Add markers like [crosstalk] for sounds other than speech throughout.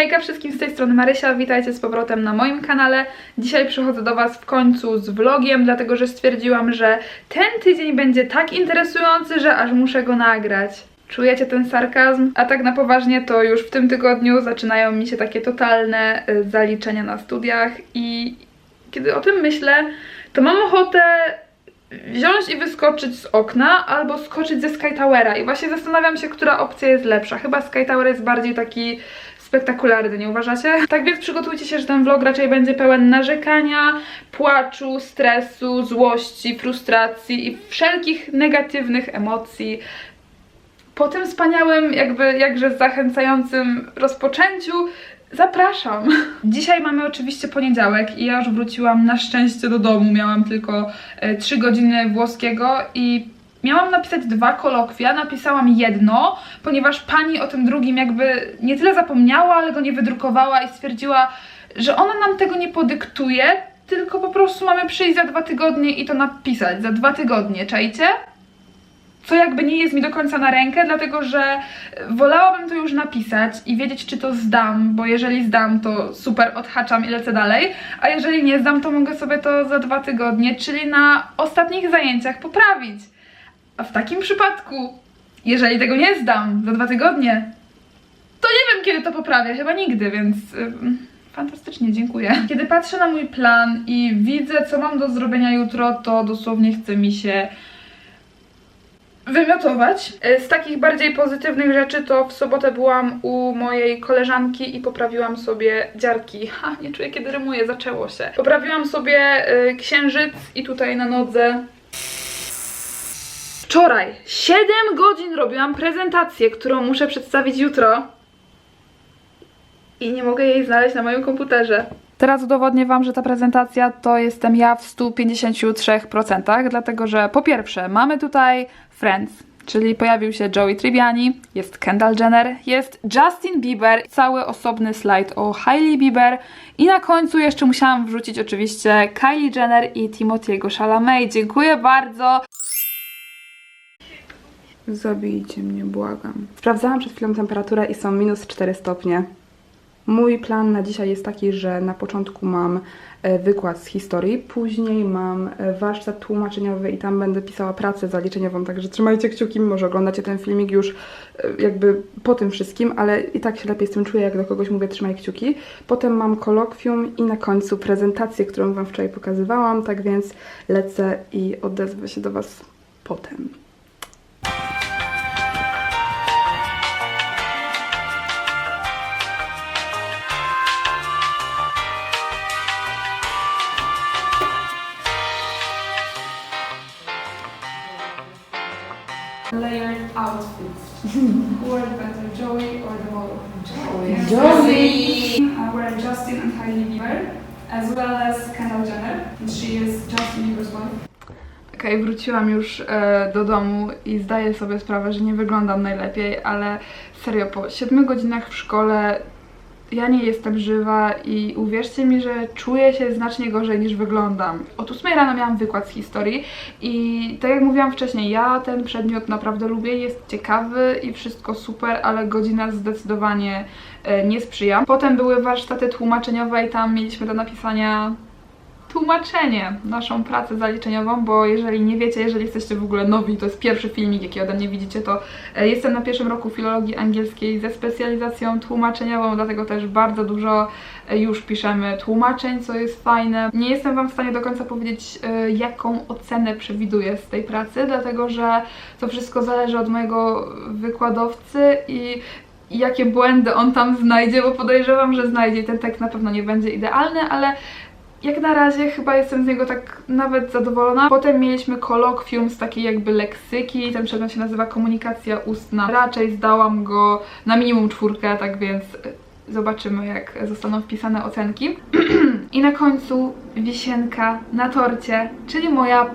Hejka wszystkim z tej strony Marysia, witajcie z powrotem na moim kanale. Dzisiaj przychodzę do Was w końcu z vlogiem, dlatego że stwierdziłam, że ten tydzień będzie tak interesujący, że aż muszę go nagrać. Czujecie ten sarkazm? A tak na poważnie to już w tym tygodniu zaczynają mi się takie totalne y, zaliczenia na studiach i kiedy o tym myślę, to mam ochotę wziąć i wyskoczyć z okna albo skoczyć ze Sky Towera i właśnie zastanawiam się, która opcja jest lepsza. Chyba Sky Tower jest bardziej taki spektakularny, nie uważacie? Tak więc przygotujcie się, że ten vlog raczej będzie pełen narzekania, płaczu, stresu, złości, frustracji i wszelkich negatywnych emocji. Po tym wspaniałym, jakby jakże zachęcającym rozpoczęciu zapraszam. Dzisiaj mamy oczywiście poniedziałek i ja już wróciłam na szczęście do domu. Miałam tylko e, 3 godziny włoskiego i miałam napisać dwa kolokwia. Napisałam jedno, ponieważ pani o tym drugim jakby nie tyle zapomniała, ale go nie wydrukowała i stwierdziła, że ona nam tego nie podyktuje, tylko po prostu mamy przyjść za dwa tygodnie i to napisać. Za dwa tygodnie, czajcie? co jakby nie jest mi do końca na rękę, dlatego że wolałabym to już napisać i wiedzieć, czy to zdam, bo jeżeli zdam, to super, odhaczam i lecę dalej, a jeżeli nie zdam, to mogę sobie to za dwa tygodnie, czyli na ostatnich zajęciach poprawić. A w takim przypadku, jeżeli tego nie zdam za dwa tygodnie, to nie wiem, kiedy to poprawię, chyba nigdy, więc... Fantastycznie, dziękuję. Kiedy patrzę na mój plan i widzę, co mam do zrobienia jutro, to dosłownie chce mi się wymiotować. E, Z takich bardziej pozytywnych rzeczy to w sobotę byłam u mojej koleżanki i poprawiłam sobie dziarki. Ha, nie czuję kiedy rymuję, zaczęło się. Poprawiłam sobie y, księżyc i tutaj na nodze Wczoraj 7 godzin robiłam prezentację, którą muszę przedstawić jutro. I nie mogę jej znaleźć na moim komputerze. Teraz udowodnię Wam, że ta prezentacja to jestem ja w 153%, dlatego że po pierwsze mamy tutaj Friends, czyli pojawił się Joey Tribbiani, jest Kendall Jenner, jest Justin Bieber, cały osobny slajd o Hailey Bieber i na końcu jeszcze musiałam wrzucić oczywiście Kylie Jenner i Timothy'ego Chalamet. Dziękuję bardzo! Zabijcie mnie, błagam. Sprawdzałam przed chwilą temperaturę i są minus 4 stopnie. Mój plan na dzisiaj jest taki, że na początku mam e, wykład z historii, później mam e, warsztat tłumaczeniowy i tam będę pisała pracę zaliczeniową, także trzymajcie kciuki, może oglądacie ten filmik już e, jakby po tym wszystkim, ale i tak się lepiej z tym czuję, jak do kogoś mówię trzymaj kciuki. Potem mam kolokwium i na końcu prezentację, którą Wam wczoraj pokazywałam, tak więc lecę i odezwę się do Was potem. Layered outfits. [laughs] Who are better, Joey or the model? Joey. Joey. Uh, we're Justin and Hailey Bieber, as well as Kendall Jenner. And she is Justin Bieber's wife. Okej, wróciłam już e, do domu i zdaję sobie sprawę, że nie wyglądam najlepiej, ale serio, po 7 godzinach w szkole ja nie jestem żywa i uwierzcie mi, że czuję się znacznie gorzej niż wyglądam. Od 8 rano miałam wykład z historii i tak jak mówiłam wcześniej, ja ten przedmiot naprawdę lubię, jest ciekawy i wszystko super, ale godzina zdecydowanie e, nie sprzyja. Potem były warsztaty tłumaczeniowe i tam mieliśmy do napisania tłumaczenie, naszą pracę zaliczeniową, bo jeżeli nie wiecie, jeżeli jesteście w ogóle nowi, to jest pierwszy filmik, jaki ode mnie widzicie, to e, jestem na pierwszym roku filologii angielskiej ze specjalizacją tłumaczeniową, dlatego też bardzo dużo e, już piszemy tłumaczeń, co jest fajne. Nie jestem Wam w stanie do końca powiedzieć, e, jaką ocenę przewiduję z tej pracy, dlatego że to wszystko zależy od mojego wykładowcy i jakie błędy on tam znajdzie, bo podejrzewam, że znajdzie. Ten tekst na pewno nie będzie idealny, ale jak na razie chyba jestem z niego tak nawet zadowolona. Potem mieliśmy kolokwium z takiej jakby leksyki, ten przedmiot się nazywa komunikacja ustna. Raczej zdałam go na minimum czwórkę, tak więc y, zobaczymy jak zostaną wpisane ocenki. [clears throat] I na końcu wisienka na torcie, czyli moja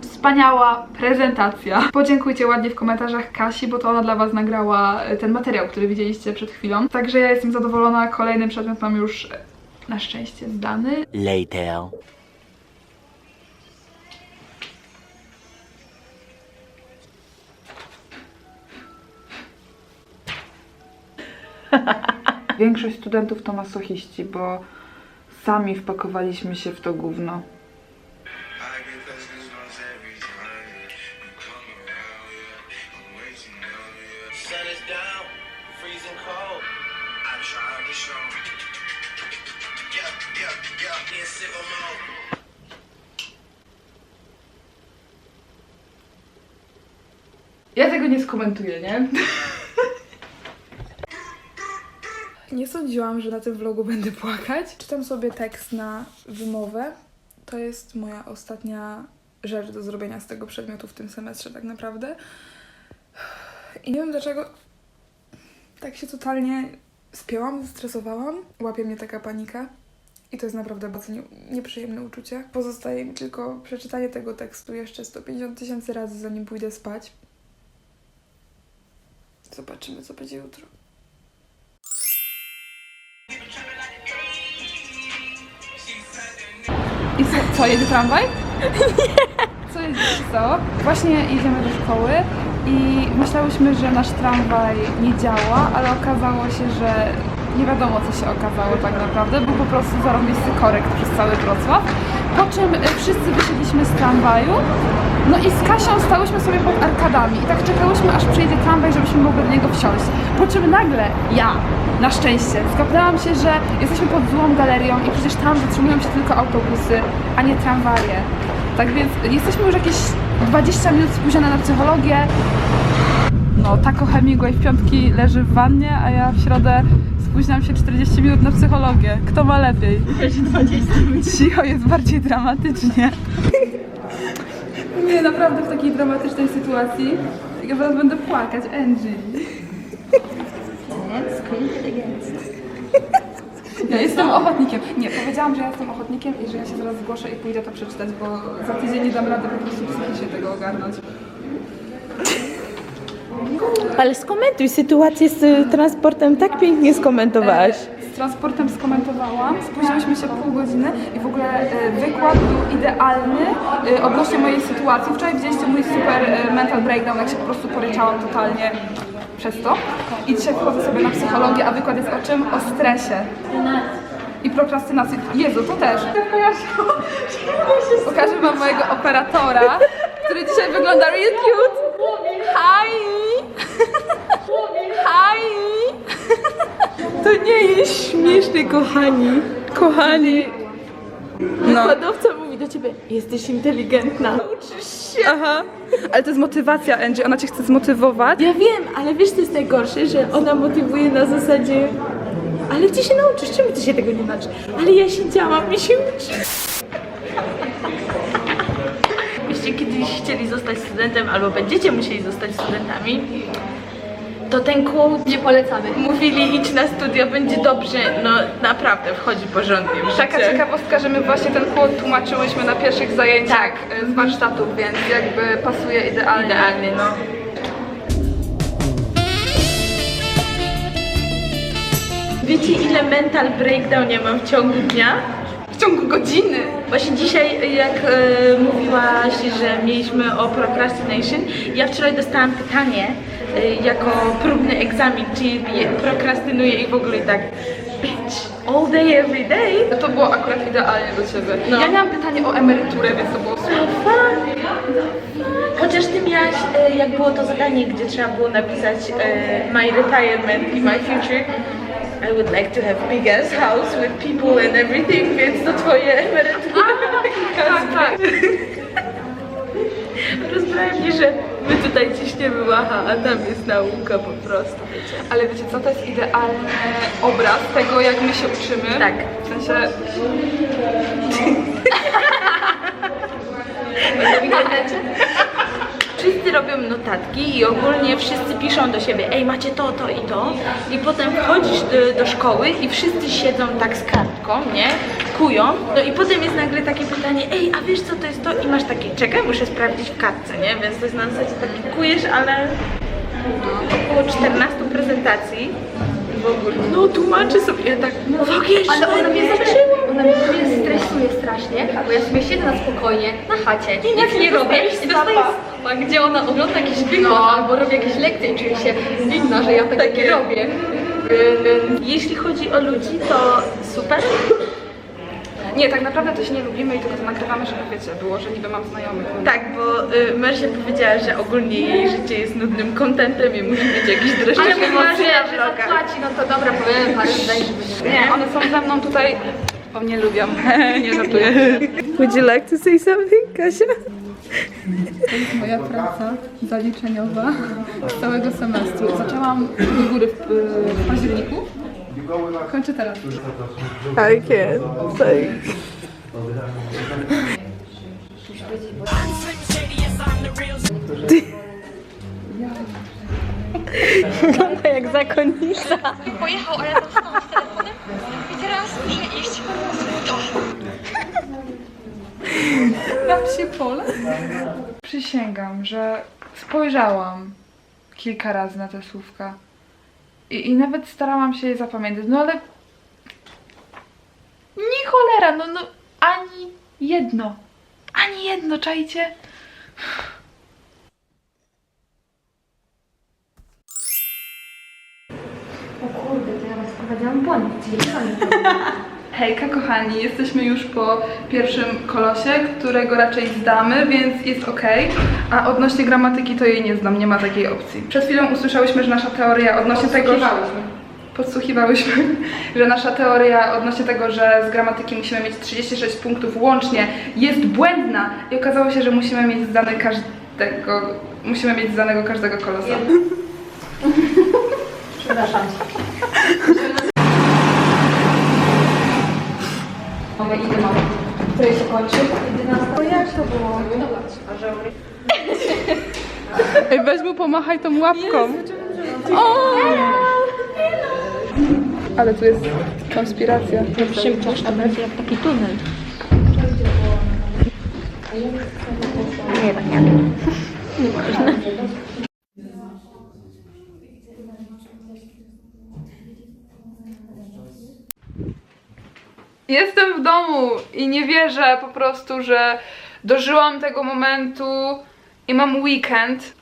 wspaniała prezentacja. Podziękujcie ładnie w komentarzach Kasi, bo to ona dla Was nagrała y, ten materiał, który widzieliście przed chwilą. Także ja jestem zadowolona. Kolejny przedmiot mam już y, na szczęście zdany. Later. [laughs] Większość studentów to masochiści, bo sami wpakowaliśmy się w to gówno. Sun is down, freezing cold. I tried to show. Ja tego nie skomentuję, nie? Nie sądziłam, że na tym vlogu będę płakać. Czytam sobie tekst na wymowę. To jest moja ostatnia rzecz do zrobienia z tego przedmiotu w tym semestrze tak naprawdę. I nie wiem dlaczego tak się totalnie spięłam, zestresowałam. Łapie mnie taka panika. I to jest naprawdę bardzo nie, nieprzyjemne uczucie. Pozostaje mi tylko przeczytanie tego tekstu jeszcze 150 tysięcy razy, zanim pójdę spać. Zobaczymy, co będzie jutro. I co, co jedzie tramwaj? Nie. Co jedzie stało? Właśnie jedziemy do szkoły i myślałyśmy, że nasz tramwaj nie działa, ale okazało się, że nie wiadomo co się okazało tak naprawdę. Był po prostu zarobisty korekt przez cały Wrocław. Po czym y, wszyscy wysiedliśmy z tramwaju. No i z Kasią stałyśmy sobie pod arkadami i tak czekałyśmy aż przyjedzie tramwaj, żebyśmy mogły do niego wsiąść. Po czym nagle ja, na szczęście, skapnęłam się, że jesteśmy pod złą galerią i przecież tam zatrzymują się tylko autobusy, a nie tramwaje. Tak więc jesteśmy już jakieś 20 minut spóźnione na psychologię. No, Taco Hemingway w piątki leży w wannie, a ja w środę spóźniam się 40 minut na psychologię. Kto ma lepiej? 20 minut. Cicho, jest bardziej dramatycznie. Nie, naprawdę w takiej dramatycznej sytuacji. Ja zaraz będę płakać, Angie. Ja jestem ochotnikiem. Nie, powiedziałam, że ja jestem ochotnikiem i że ja się zaraz zgłoszę i pójdę to przeczytać, bo za tydzień nie dam rady po prostu psychicznie tego ogarnąć. Ale skomentuj sytuację z y, transportem, tak pięknie skomentowałaś. Z transportem skomentowałam, spóźniłyśmy się pół godziny i w ogóle e, wykład był idealny e, odnośnie mojej sytuacji. Wczoraj widzieliście mój super e, mental breakdown, jak się po prostu poryczałam totalnie przez to. I dzisiaj wchodzę sobie na psychologię, a wykład jest o czym? O stresie. I prokrastynacji. Jezu, to też. [laughs] Pokażę wam mojego operatora, który dzisiaj wygląda real cute. Hi! Hi! To nie jest śmieszne, kochani. Kochani. No. Wykładowca mówi do ciebie, jesteś inteligentna. Uczysz się. Aha. Ale to jest motywacja, Angie. Ona cię chce zmotywować. Ja wiem, ale wiesz co jest najgorsze, że ona motywuje na zasadzie ale gdzie się nauczysz? Czemu ty się tego nie nauczysz? Ale ja siedziałam i się uczę. Byście kiedyś chcieli zostać studentem albo będziecie musieli zostać studentami, to ten quote Nie polecamy. mówili idź na studia, będzie dobrze. No naprawdę wchodzi porządnie w Taka życie. ciekawostka, że my właśnie ten kłod tłumaczyłyśmy na pierwszych zajęciach e, z warsztatów, więc jakby pasuje idealnie. Idealnie, no. Wiecie ile mental breakdown ja mam w ciągu dnia? W ciągu godziny. Właśnie dzisiaj, jak e, mówiłaś, że mieliśmy o procrastination, ja wczoraj dostałam pytanie jako próbny egzamin, czy je prokrastynuję i w ogóle tak bitch, all day, every day. No to było akurat idealnie do ciebie. No. Ja miałam pytanie o emeryturę, więc to było super. Chociaż ty miałaś, e, jak było to zadanie, gdzie trzeba było napisać e, my retirement i my future, I would like to have big ass house with people and everything, więc to twoje emerytury. Tak, tak. [laughs] Mnie, że my tutaj ciśniemy łacha, a tam jest nauka po prostu, wiecie. Ale wiecie co, to jest idealny obraz tego, jak my się uczymy. Tak. W sensie, [laughs] Wszyscy robią notatki i ogólnie wszyscy piszą do siebie, ej macie to, to i to i potem wchodzisz do, do szkoły i wszyscy siedzą tak z kartką, nie? Kują, no i potem jest nagle takie pytanie, ej a wiesz co to jest to? I masz takie, czekaj muszę sprawdzić w kartce, nie? Więc to jest na zasadzie taki kujesz, ale około 14 prezentacji w ogóle, no tłumaczę sobie, tak, faktycznie, Ale ona mnie zaczęła. Ona mnie stresuje strasznie, bo ja sobie siedzę na spokojnie na chacie, nic nie robię i dostaję a gdzie ona ogląda jakiś wykład albo robi jakieś lekcje i czuje się winna, że ja nie robię. Jeśli chodzi o ludzi, to super. Nie, tak naprawdę to się nie lubimy i tylko to nagrywamy, żeby wiecie, było, że niby mam znajomych. Tak, bo y, Marcia powiedziała, że ogólnie jej życie jest nudnym kontentem i musi być jakiś Ale dreszczyk mówiła, emocji że, zapłaci, no to dobra, powiem parę zdań, żeby nie... Nie, one są ze mną tutaj, bo mnie lubią. [laughs] nie żartuję. Would you like to say something, Kasia? Moja praca zaliczeniowa z całego semestru. Zaczęłam do góry w, w październiku. Kończę teraz. I can. Like... Wygląda jak zakonnica. Pojechał, ale to stąd z telefonem i teraz muszę iść to. Na psie pole? Przysięgam, że spojrzałam kilka razy na te słówka. I, I nawet starałam się je zapamiętać. No ale... Nie cholera, no, no ani jedno. Ani jedno, czajcie? O kurde, to ja was wprowadziłam w błąd, sami. [laughs] Hejka kochani, jesteśmy już po pierwszym kolosie, którego raczej zdamy, więc jest ok. A odnośnie gramatyki to jej nie znam, nie ma takiej opcji. Przed chwilą usłyszałyśmy, że nasza teoria odnośnie tego, że... Podsłuchiwałyśmy, [laughs] że nasza teoria odnośnie tego, że z gramatyki musimy mieć 36 punktów łącznie jest błędna i okazało się, że musimy mieć zdane każdego, musimy mieć zdanego każdego kolosa. [laughs] Przepraszam. [laughs] Mamy ile mamy? Który się kończy? 11. To jak to było? Ej, weź mu pomachaj tą łapką. Ale tu jest konspiracja. Przymkniesz, a będzie jak taki tunel. Nie, tak nie. [laughs] Jestem w domu i nie wierzę po prostu, że dożyłam tego momentu i mam weekend.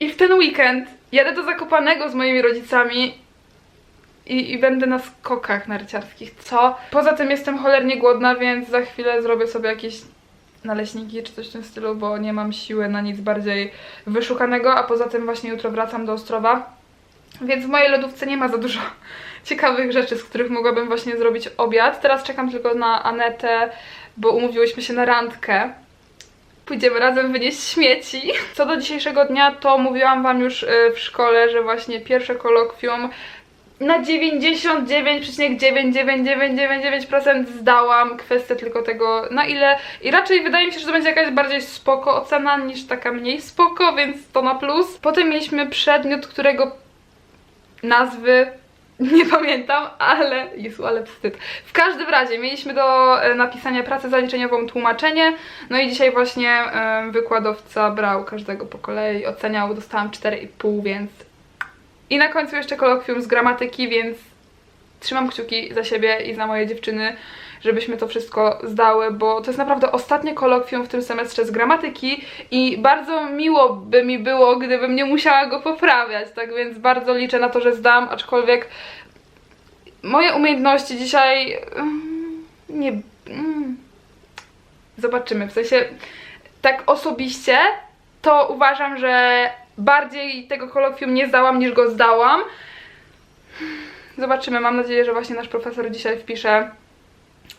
I w ten weekend jadę do Zakopanego z moimi rodzicami i, i będę na skokach narciarskich. Co? Poza tym jestem cholernie głodna, więc za chwilę zrobię sobie jakieś naleśniki czy coś w tym stylu, bo nie mam siły na nic bardziej wyszukanego, a poza tym właśnie jutro wracam do Ostrowa. Więc w mojej lodówce nie ma za dużo ciekawych rzeczy, z których mogłabym właśnie zrobić obiad. Teraz czekam tylko na Anetę, bo umówiłyśmy się na randkę. Pójdziemy razem wynieść śmieci. Co do dzisiejszego dnia, to mówiłam Wam już y, w szkole, że właśnie pierwsze kolokwium na 99,99999% zdałam. Kwestia tylko tego, na ile. I raczej wydaje mi się, że to będzie jakaś bardziej spoko ocena niż taka mniej spoko, więc to na plus. Potem mieliśmy przedmiot, którego nazwy [laughs] nie pamiętam, ale Jezu, ale wstyd. W każdym razie mieliśmy do e, napisania pracę zaliczeniową tłumaczenie, no i dzisiaj właśnie wykładowca brał każdego po kolei, oceniał, dostałam 4,5, więc i na końcu jeszcze kolokwium z gramatyki, więc trzymam kciuki za siebie i za moje dziewczyny, żebyśmy to wszystko zdały, bo to jest naprawdę ostatnie kolokwium w tym semestrze z gramatyki i bardzo miło by mi było, gdybym nie musiała go poprawiać, tak więc bardzo liczę na to, że zdam, aczkolwiek moje umiejętności dzisiaj mm, nie... mm, Zobaczymy, w sensie tak osobiście to uważam, że bardziej tego kolokwium nie zdałam niż go zdałam. Zobaczymy, mam nadzieję, że właśnie nasz profesor dzisiaj wpisze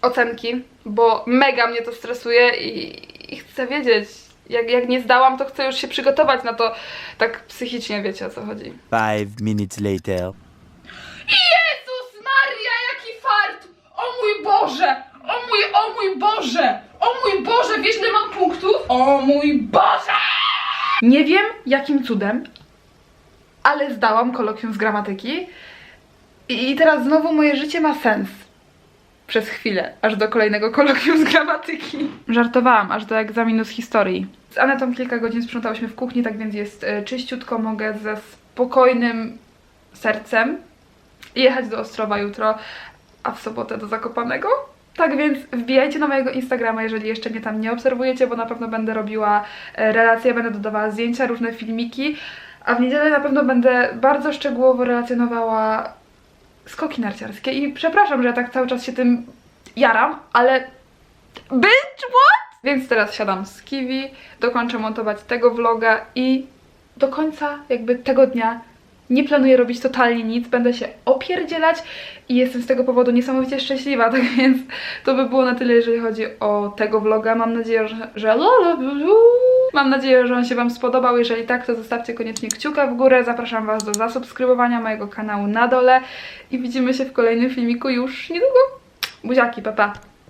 ocenki, bo mega mnie to stresuje i, i chcę wiedzieć, jak, jak nie zdałam, to chcę już się przygotować na to tak psychicznie, wiecie o co chodzi. Five minutes later. Jezus Maria, jaki fart! O mój Boże! O mój, o mój Boże! O mój Boże, wiesz ile mam punktów? O mój Boże! Nie wiem jakim cudem, ale zdałam kolokwium z gramatyki i i teraz znowu moje życie ma sens. Przez chwilę, aż do kolejnego kolokwium z gramatyki. Żartowałam, aż do egzaminu z historii. Z Anetą kilka godzin sprzątałyśmy w kuchni, tak więc jest e, czyściutko, mogę ze spokojnym sercem jechać do Ostrowa jutro, a w sobotę do Zakopanego. Tak więc wbijajcie na mojego Instagrama, jeżeli jeszcze mnie tam nie obserwujecie, bo na pewno będę robiła e, relacje, będę dodawała zdjęcia, różne filmiki, a w niedzielę na pewno będę bardzo szczegółowo relacjonowała skoki narciarskie i przepraszam, że ja tak cały czas się tym jaram, ale bitch what? Więc teraz siadam z Kiwi, dokończę montować tego vloga i do końca jakby tego dnia nie planuję robić totalnie nic, będę się opierdzielać i jestem z tego powodu niesamowicie szczęśliwa, [laughs] tak więc to by było na tyle, jeżeli chodzi o tego vloga. Mam nadzieję, że, że Mam nadzieję, że on się Wam spodobał. Jeżeli tak, to zostawcie koniecznie kciuka w górę. Zapraszam Was do zasubskrybowania mojego kanału na dole i widzimy się w kolejnym filmiku już niedługo. Buziaki, pa pa!